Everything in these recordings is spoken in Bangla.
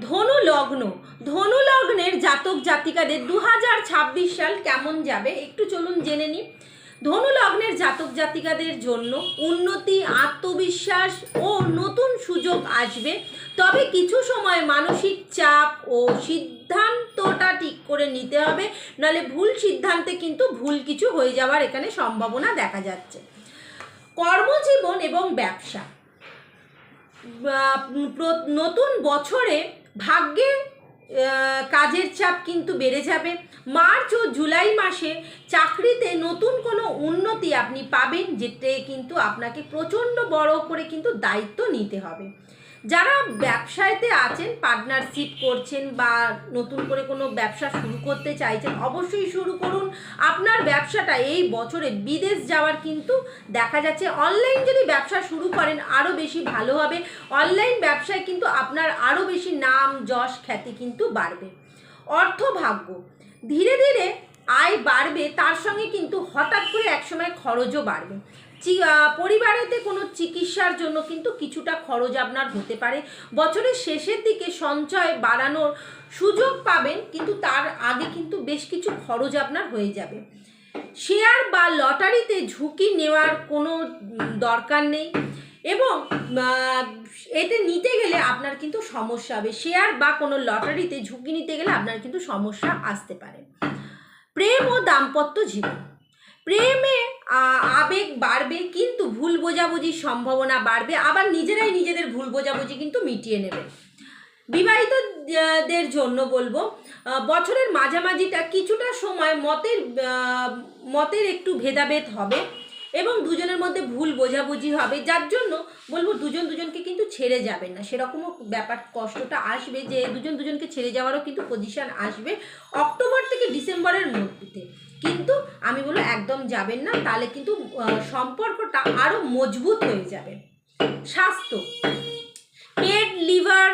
ধনু লগ্ন ধনু লগ্নের জাতক জাতিকাদের দু হাজার ছাব্বিশ সাল কেমন যাবে? একটু চলুন জেনে নিই। ধনু লগ্নের জাতক জাতিকাদের জন্য উন্নতি, আত্মবিশ্বাস ও নতুন সুযোগ আসবে। তবে কিছু সময় মানসিক চাপ ও সিদ্ধান্তটা ঠিক করে নিতে হবে। নাহলে ভুল সিদ্ধান্তে কিন্তু ভুল কিছু হয়ে যাওয়ার এখানে সম্ভাবনা দেখা যাচ্ছে। কর্মজীবন এবং ব্যবসা। নতুন বছরে ভাগ্যে কাজের চাপ কিন্তু বেড়ে যাবে। মার্চ ও জুলাই মাসে চাকরিতে নতুন কোনো উন্নতি আপনি পাবেন, যেতে কিন্তু আপনাকে প্রচণ্ড বড় করে কিন্তু দায়িত্ব নিতে হবে। যারা ব্যবসায়তে আছেন পার্টনারশিপ করছেন বা নতুন করে কোনো ব্যবসা শুরু করতে চাইছেন, অবশ্যই শুরু করুন। আপনার ব্যবসাটা এই বছরে বিদেশ যাওয়ার কিন্তু দেখা যাচ্ছে অনলাইন যদি ব্যবসা শুরু করেন আরও বেশি ভালো হবে। অনলাইন ব্যবসায় কিন্তু আপনার আরও বেশি নাম, যশ, খ্যাতি কিন্তু বাড়বে। অর্থভাগ্য, ধীরে ধীরে আয় বাড়বে, তার সঙ্গে কিন্তু হঠাৎ করে একসময় খরচও বাড়বে। পরিবারেতে কোনো চিকিৎসার জন্য কিন্তু কিছুটা খরচ আপনার হতে পারে। বছরের শেষের দিকে সঞ্চয় বাড়ানোর সুযোগ পাবেন, কিন্তু তার আগে কিন্তু বেশ কিছু খরচ আপনার হয়ে যাবে। শেয়ার বা লটারিতে ঝুঁকি নেওয়ার কোনো দরকার নেই এবং এতে নিতে গেলে আপনার কিন্তু সমস্যা হবে। শেয়ার বা কোনো লটারিতে ঝুঁকি নিতে গেলে আপনার কিন্তু সমস্যা আসতে পারে। প্রেম ও দাম্পত্য জীবন। প্রেমে আবেগ বাড়বে, কিন্তু ভুল বোঝাবুঝির সম্ভাবনা বাড়বে। আবার নিজেরাই নিজেদের ভুল বোঝাবুঝি কিন্তু মিটিয়ে নেবে। বিবাহিতদের জন্য বলব বছরের মাঝামাঝিটা কিছুটা সময় মতের মতের একটু ভেদাভেদ হবে এবং দুজনের মধ্যে ভুল বোঝাবুঝি হবে। যার জন্য বলব দুজন দুজনকে কিন্তু ছেড়ে যাবেন না। সেরকমও ব্যাপার কষ্টটা আসবে যে দুজন দুজনকে ছেড়ে যাওয়ারও কিন্তু পজিশন আসবে অক্টোবর থেকে ডিসেম্বরের মধ্যে। কিন্তু আমি বলব একদম যাবেন না, তাহলে কিন্তু সম্পর্কটা আরও মজবুত হয়ে যাবে। স্বাস্থ্য। পেট, লিভার,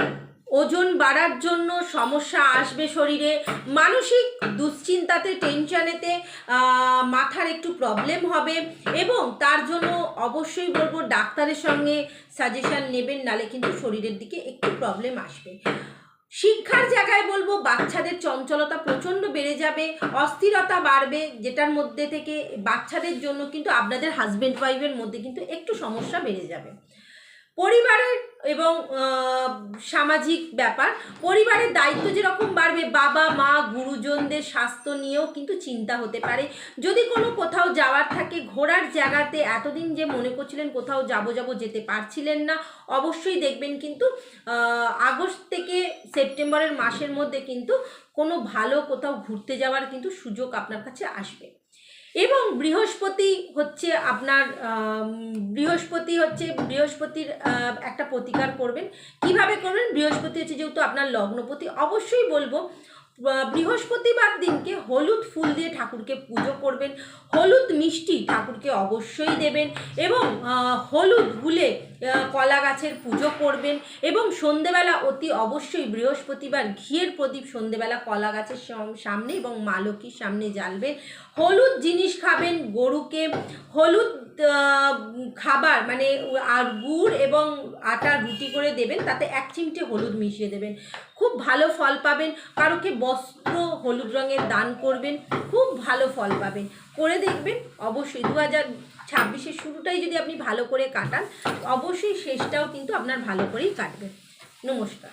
ওজন বাড়ার জন্য সমস্যা আসবে শরীরে। মানসিক দুশ্চিন্তাতে, টেনশনেতে মাথার একটু প্রবলেম হবে এবং তার জন্য অবশ্যই বলব ডাক্তারের সঙ্গে সাজেশন নেবেন, নালে কিন্তু শরীরের দিকে একটু প্রবলেম আসবে। শিক্ষার জায়গায় বলব বাচ্চাদের চঞ্চলতা প্রচণ্ড বেড়ে যাবে, অস্থিরতা বাড়বে, যেটার মধ্যে থেকে বাচ্চাদের জন্য কিন্তু আপনাদের হাজব্যান্ড ওয়াইফের মধ্যে কিন্তু একটু সমস্যা বেড়ে যাবে। পরিবারের এবং সামাজিক ব্যাপার। পরিবারের দায়িত্ব যেরকম বাড়বে, বাবা, মা, গুরুজনদের স্বাস্থ্য নিয়েও কিন্তু চিন্তা হতে পারে। যদি কোনো কোথাও যাওয়ার থাকে, ঘোরার জায়গাতে এতদিন যে মনে করছিলেন কোথাও যাব যাব যেতে পারছিলেন না, অবশ্যই দেখবেন কিন্তু আগস্ট থেকে সেপ্টেম্বরের মাসের মধ্যে কিন্তু কোনো ভালো কোথাও ঘুরতে যাওয়ার কিন্তু সুযোগ আপনার কাছে আসবে। এবং বৃহস্পতি হচ্ছে আপনার বৃহস্পতি হচ্ছে, বৃহস্পতির একটা প্রতিকার করবেন। কীভাবে করবেন? বৃহস্পতি হচ্ছে যেহেতু আপনার লগ্নপতি, অবশ্যই বলব বৃহস্পতিবার দিনকে হলুদ ফুল দিয়ে ঠাকুরকে পুজো করবেন। হলুদ মিষ্টি ঠাকুরকে অবশ্যই দেবেন এবং হলুদ গুলে কলা গাছের পুজো করবেন এবং সন্ধেবেলা অতি অবশ্যই বৃহস্পতিবার ঘিয়ের প্রদীপ সন্ধেবেলা কলা গাছের সামনে এবং মা লক্ষ্মীর সামনে জ্বালবেন হলুদ জিনিস খাবেন গরুকে। হলুদ খাবার মানে আর গুড় এবং আটা রুটি করে দেবেন, তাতে এক চিমটে হলুদ মিশিয়ে দেবেন। খুব ভালো ফল পাবেন, কারোকে বস্ত্র হলুদ রঙের দান করবেন, খুব ভালো ফল পাবেন। করে দেখবেন, অবশ্যই দু হাজার ছাব্বিশের শুরুটাই যদি আপনি ভালো করে কাটান, অবশ্যই শেষটাও কিন্তু আপনার ভালো করেই কাটবে নমস্কার।